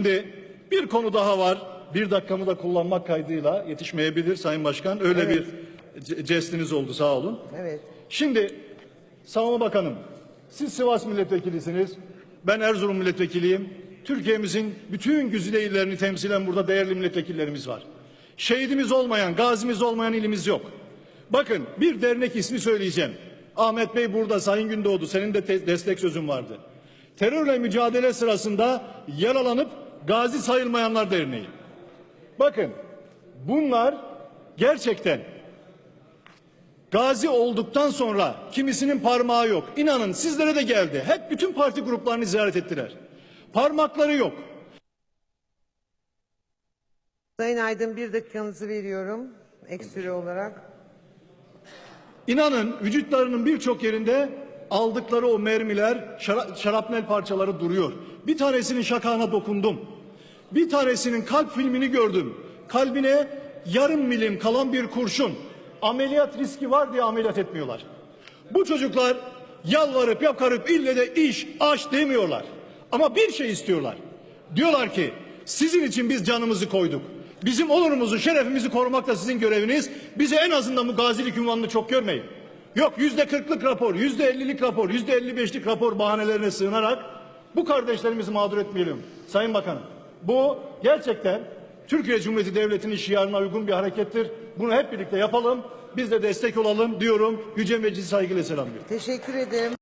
Şimdi bir konu daha var. Bir dakikamı da kullanmak kaydıyla yetişmeyebilir Sayın Başkan. Öyle Evet. bir ce- jestiniz oldu sağ olun. Evet. Şimdi Savunma Bakanım siz Sivas milletvekilisiniz. Ben Erzurum milletvekiliyim. Türkiye'mizin bütün güzide illerini temsilen burada değerli milletvekillerimiz var. Şehidimiz olmayan, gazimiz olmayan ilimiz yok. Bakın bir dernek ismi söyleyeceğim. Ahmet Bey burada, Sayın Gündoğdu senin de te- destek sözün vardı. Terörle mücadele sırasında yaralanıp gazi sayılmayanlar derneği. Bakın bunlar gerçekten gazi olduktan sonra kimisinin parmağı yok. İnanın sizlere de geldi. Hep bütün parti gruplarını ziyaret ettiler. Parmakları yok. Sayın Aydın bir dakikanızı veriyorum. Ekstra olarak. İnanın vücutlarının birçok yerinde aldıkları o mermiler, şara- şarapnel parçaları duruyor. Bir tanesinin şakağına dokundum. Bir tanesinin kalp filmini gördüm. Kalbine yarım milim kalan bir kurşun. Ameliyat riski var diye ameliyat etmiyorlar. Bu çocuklar yalvarıp yakarıp ille de iş, aş demiyorlar. Ama bir şey istiyorlar. Diyorlar ki sizin için biz canımızı koyduk. Bizim onurumuzu, şerefimizi korumak da sizin göreviniz. Bize en azından bu gazilik ünvanını çok görmeyin. Yok yüzde kırklık rapor, yüzde ellilik rapor, yüzde elli beşlik rapor bahanelerine sığınarak bu kardeşlerimizi mağdur etmeyelim. Sayın Bakanım bu gerçekten Türkiye Cumhuriyeti Devleti'nin şiarına uygun bir harekettir. Bunu hep birlikte yapalım. Biz de destek olalım diyorum. Yüce Meclisi saygıyla selamlıyorum. Teşekkür ederim.